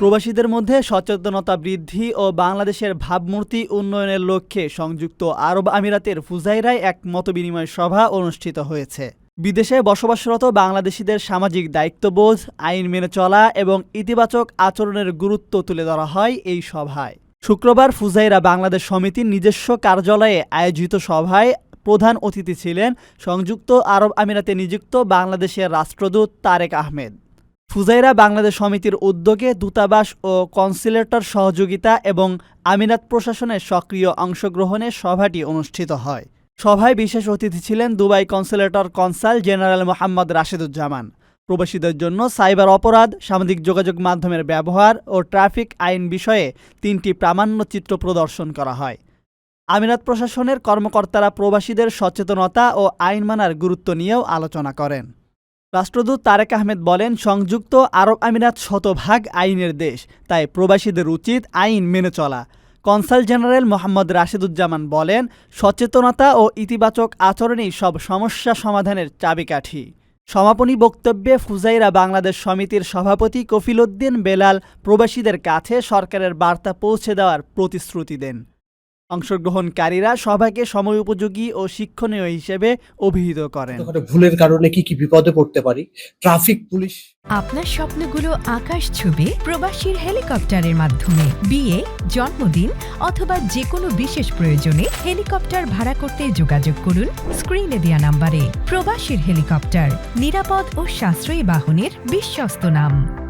প্রবাসীদের মধ্যে সচেতনতা বৃদ্ধি ও বাংলাদেশের ভাবমূর্তি উন্নয়নের লক্ষ্যে সংযুক্ত আরব আমিরাতের ফুজাইরায় এক মতবিনিময় সভা অনুষ্ঠিত হয়েছে। বিদেশে বসবাসরত বাংলাদেশিদের সামাজিক দায়িত্ববোধ, আইন মেনে চলা এবং ইতিবাচক আচরণের গুরুত্ব তুলে ধরা হয় এই সভায়। শুক্রবার ফুজাইরা বাংলাদেশ সমিতির নিজস্ব কার্যালয়ে আয়োজিত সভায় প্রধান অতিথি ছিলেন সংযুক্ত আরব আমিরাতে নিযুক্ত বাংলাদেশের রাষ্ট্রদূত তারেক আহমেদ। ফুজাইরা বাংলাদেশ সমিতির উদ্যোগে দূতাবাস ও কনসিলেটর সহযোগিতা এবং আমিরাত প্রশাসনের সক্রিয় অংশগ্রহণে সভাটি অনুষ্ঠিত হয়। সভায় বিশেষ অতিথি ছিলেন দুবাই কনসুলেটর কনসাল জেনারেল মোহাম্মদ রাশেদুজ্জামান। প্রবাসীদের জন্য সাইবার অপরাধ, সামাজিক যোগাযোগ মাধ্যমের ব্যবহার ও ট্রাফিক আইন বিষয়ে তিনটি প্রামাণ্য চিত্র প্রদর্শন করা হয়। আমিরাত প্রশাসনের কর্মকর্তারা প্রবাসীদের সচেতনতা ও আইন মানার গুরুত্ব নিয়েও আলোচনা করেন। রাষ্ট্রদূত তারেক আহমেদ বলেন, সংযুক্ত আরব আমিরাত শতভাগ আইনের দেশ, তাই প্রবাসীদের উচিত আইন মেনে চলা। কনসাল জেনারেল মোহাম্মদ রাশেদুজ্জামান বলেন, সচেতনতা ও ইতিবাচক আচরণই সব সমস্যা সমাধানের চাবিকাঠি। সমাপনী বক্তব্যে ফুজাইরা বাংলাদেশ সমিতির সভাপতি কফিলউদ্দিন বেলাল প্রবাসীদের কাছে সরকারের বার্তা পৌঁছে দেওয়ার প্রতিশ্রুতি দেন। অংশগ্রহণকারীরা সভাকে সময় উপযোগী ও শিক্ষণীয় হিসেবে অভিহিত করেন। ভুলের কারণে কি কি বিপদে পড়তে পারি? Traffic police. আপনার স্বপ্নগুলো আকাশ ছুবে প্রবাসীর হেলিকপ্টারের মাধ্যমে। বিয়ে জন্মদিন অথবা যে কোনো বিশেষ প্রয়োজনে হেলিকপ্টার ভাড়া করতে যোগাযোগ করুন স্ক্রিনে দেওয়া নাম্বারে। প্রবাসীর হেলিকপ্টার নিরাপদ ও সাশ্রয়ী বাহনের বিশ্বস্ত নাম।